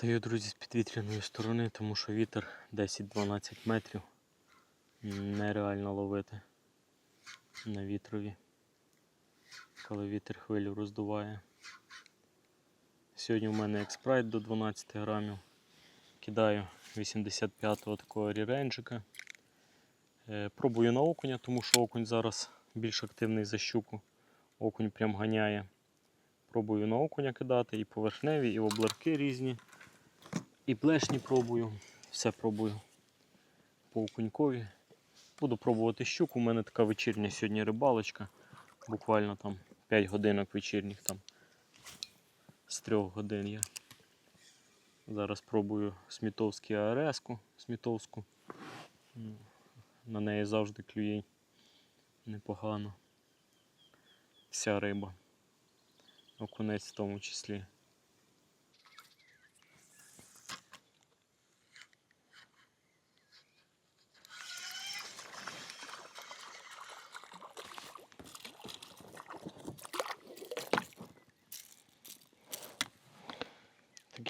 Стою, друзі, з підвітряної сторони, тому що вітер 10-12 метрів. Нереально ловити на вітрові, коли вітер хвилю роздуває. Сьогодні в мене експрайт до 12 грамів. Кидаю 85-го такого ріренджика. Е, Пробую на окуня, тому що окунь зараз більш активний за щуку. Окунь прям ганяє. Пробую на окуня кидати, і поверхневі, і воблерки різні. І плешні пробую. Все пробую по окунькові. Буду пробувати щуку. У мене така вечірня сьогодні рибалочка. Буквально там 5 годинок вечірніх там з 3 годин я. Зараз пробую смітовський АРС-ку, смітовську. На неї завжди клює непогано. Вся риба. Окунець в тому числі.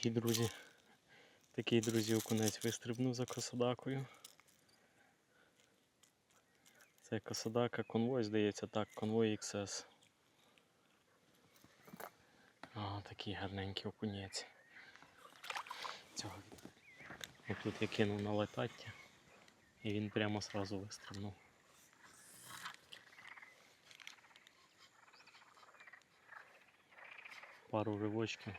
Такий, друзі, такий, друзі, окунець вистрибнув за косодакою. Це косодака конвой, здається, так, конвой XS. О, такий гарненький окунець. Цього. Отут я кинув на летаття і він прямо сразу вистрибнув. Пару ривочків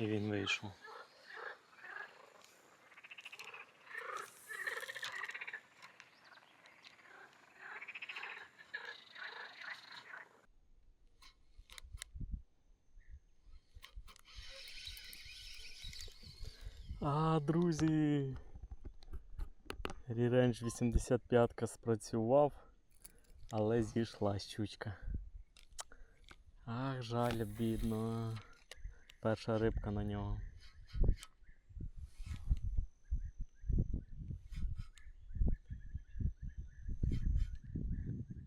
і він вийшов. А, друзі. Рірендж 85 спрацював, але зійшла щучка. Ах, жаль, бідно. Перша рибка на нього.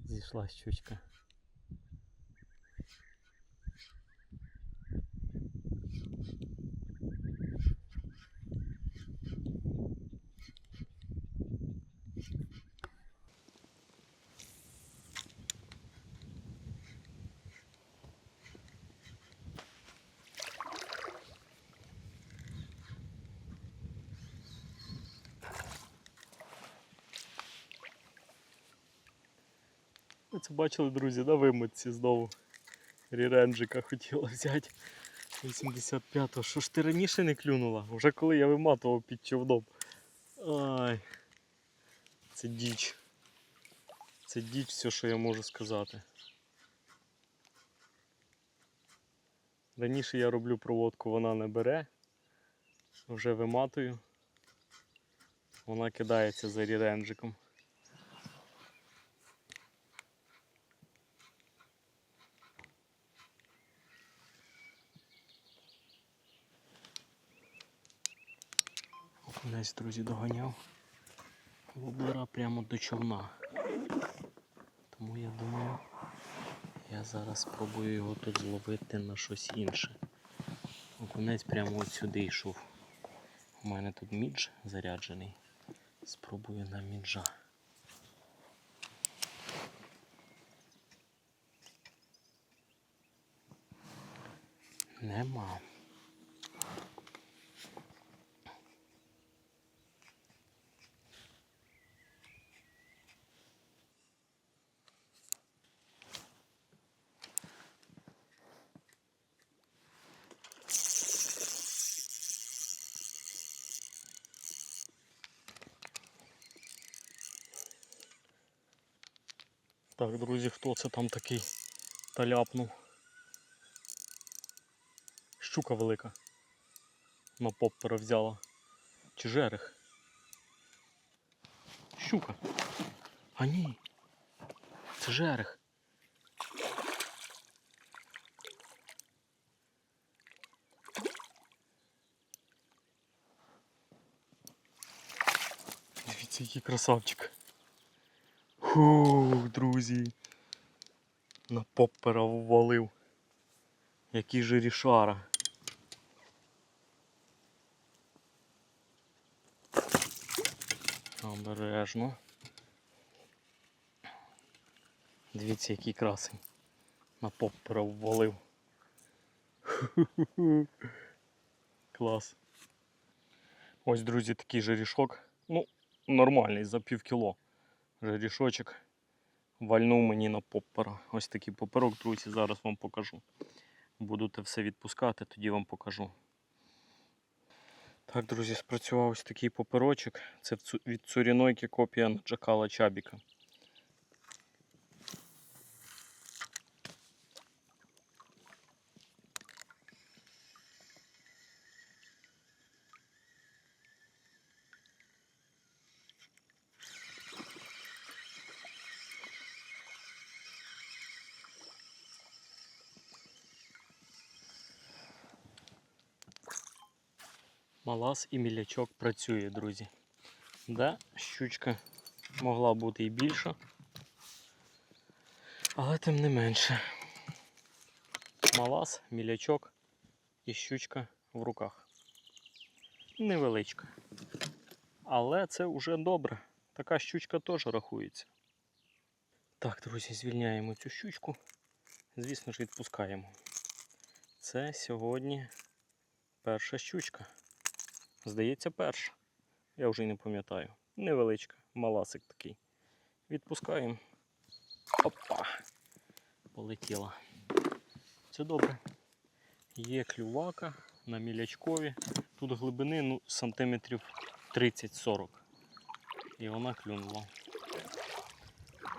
Зійшла щучка. Це бачили, друзі, на вимитці знову. Ріренджика хотіла взяти. 85-го. Що ж ти раніше не клюнула? Вже коли я виматував під човном. Ай. Це діч. Це діч все, що я можу сказати. Раніше я роблю проводку, вона не бере. Вже виматую. Вона кидається за ріренджиком. Окунець, друзі, доганяв воблера прямо до човна. Тому я думаю, я зараз спробую його тут зловити на щось інше. Окунець прямо от сюди йшов. У мене тут мідж заряджений. Спробую на міджа. Нема. Так, друзі, хто це там такий таляпнув? Щука велика. На поппера взяла. Чи жерех? Щука. А ні. Це жерех. Дивіться, який красавчик. Фух, друзі. На поппера ввалив. Який же рішара. Обережно. Дивіться, який красень. На поппера ввалив. Клас. Ось, друзі, такий же рішок. Ну, нормальний за пів кіло. Жерішочок вальнув мені на поппера. Ось такий поперок, друзі, зараз вам покажу. Буду те все відпускати, тоді вам покажу. Так, друзі, спрацював ось такий поперочок. Це від цурінойки копія Джакала Чабіка. Малас і мілячок працює, друзі. Да, щучка могла бути і більша. Але тим не менше. Малас, мілячок і щучка в руках. Невеличка. Але це вже добре. Така щучка теж рахується. Так, друзі, звільняємо цю щучку. Звісно ж, відпускаємо. Це сьогодні перша щучка. Здається, перша. Я вже й не пам'ятаю. Невеличка, маласик такий. Відпускаємо. Опа! Полетіла. Це добре. Є клювака на мілячкові. Тут глибини ну, сантиметрів 30-40. І вона клюнула.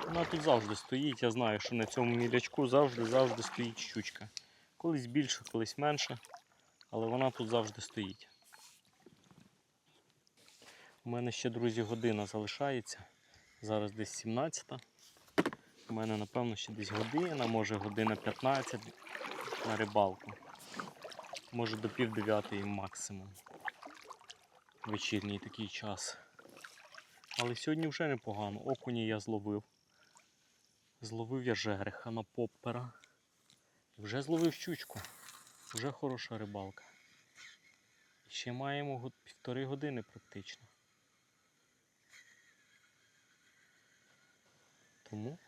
Вона тут завжди стоїть. Я знаю, що на цьому мілячку завжди-завжди стоїть щучка. Колись більше, колись менше. Але вона тут завжди стоїть. У мене ще, друзі, година залишається. Зараз десь 17. У мене, напевно, ще десь година, може година 15 на рибалку. Може до пів дев'ятої максимум. Вечірній такий час. Але сьогодні вже непогано. Окуні я зловив. Зловив я жереха на поппера. Вже зловив щучку. Вже хороша рибалка. Ще маємо півтори години практично. Тому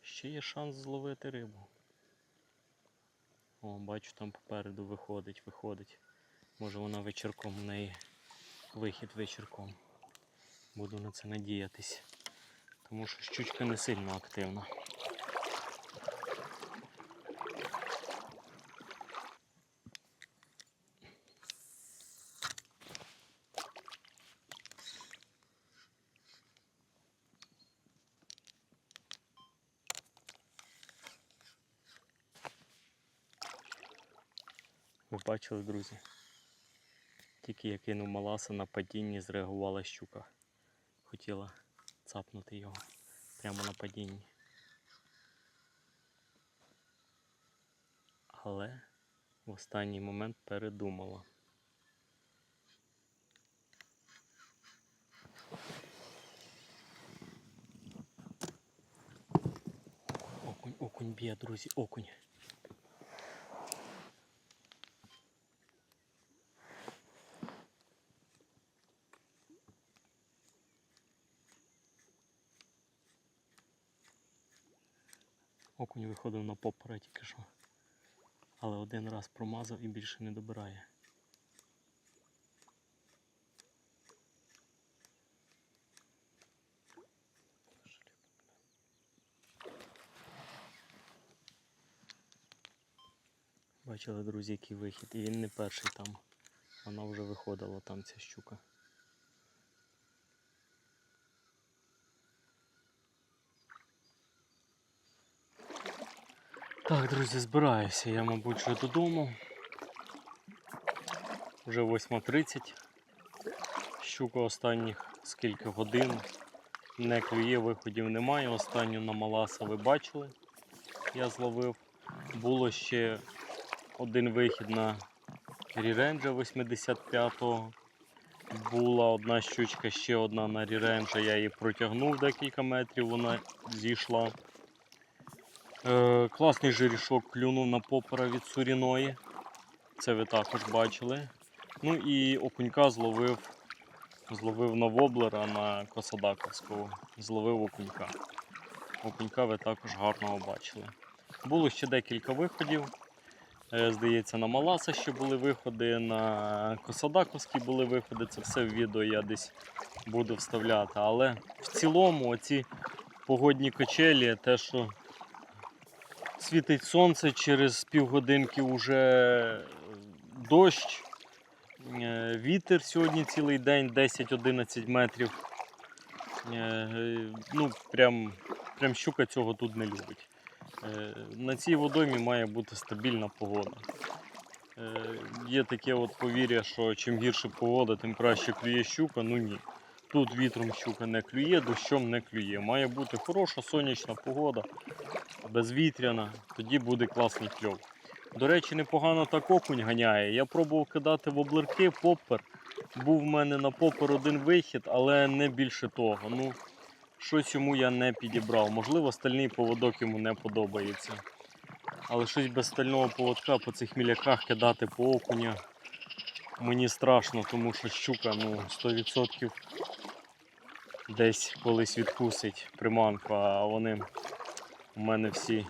ще є шанс зловити рибу. О, бачу, там попереду виходить, виходить. Може вона вечірком, у неї вихід вечірком. Буду на це надіятись. Тому що щучка не сильно активна. Ви бачили, друзі? Тільки я кинув маласа на падінні, зреагувала щука. Хотіла цапнути його прямо на падінні. Але в останній момент передумала. Окунь, окунь б'є, друзі, окунь. Окунь виходив на попера тільки що. Але один раз промазав і більше не добирає. Бачили, друзі, який вихід. І він не перший там. Вона вже виходила там ця щука. Так, друзі, збираюся. Я, мабуть, вже додому. Вже 8.30. Щука останніх скільки годин. Не клює, виходів немає. Останню на Маласа ви бачили. Я зловив. Було ще один вихід на Ріренджа 85-го. Була одна щучка, ще одна на Ріренджа. Я її протягнув декілька метрів, вона зійшла. Е, класний жерішок клюнув на попера від суріної. Це ви також бачили. Ну і окунька зловив зловив на воблера на Косадаковського, зловив окунька. Окунька ви також гарно бачили. Було ще декілька виходів. Е, Здається, на Маласа ще були виходи, на Косадаковський були виходи. Це все в відео я десь буду вставляти. Але в цілому оці погодні качелі, те, що світить сонце, через півгодинки вже дощ. Е, Вітер сьогодні цілий день 10-11 метрів. Е, Ну, прям, прям щука цього тут не любить. Е, На цій водоймі має бути стабільна погода. Є таке от повір'я, що чим гірше погода, тим краще клює щука. Ну ні. Тут вітром щука не клює, дощом не клює. Має бути хороша сонячна погода, безвітряна, тоді буде класний кльов. До речі, непогано так окунь ганяє. Я пробував кидати в облерки, поппер. Був в мене на поппер один вихід, але не більше того. Ну, щось йому я не підібрав. Можливо, стальний поводок йому не подобається. Але щось без стального поводка по цих міляках кидати по окуня мені страшно, тому що щука ну, 100% десь колись відкусить приманку, а вони у мене всі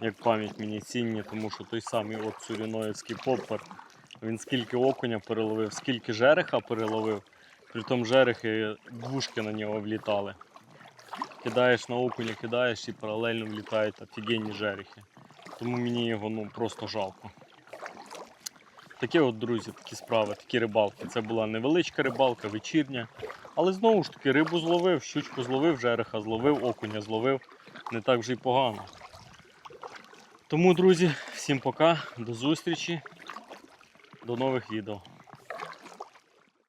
як пам'ять мені цінні, тому що той самий от цуріноївський поппер, він скільки окуня переловив, скільки жереха переловив, при тому жерехи двушки на нього влітали. Кидаєш на окуня, кидаєш і паралельно влітають офігенні жерехи. Тому мені його ну, просто жалко. Такі от, друзі, такі справи, такі рибалки. Це була невеличка рибалка, вечірня. Але знову ж таки, рибу зловив, щучку зловив, жереха зловив, окуня зловив. Не так вже й погано. Тому, друзі, всім пока, до зустрічі, до нових відео.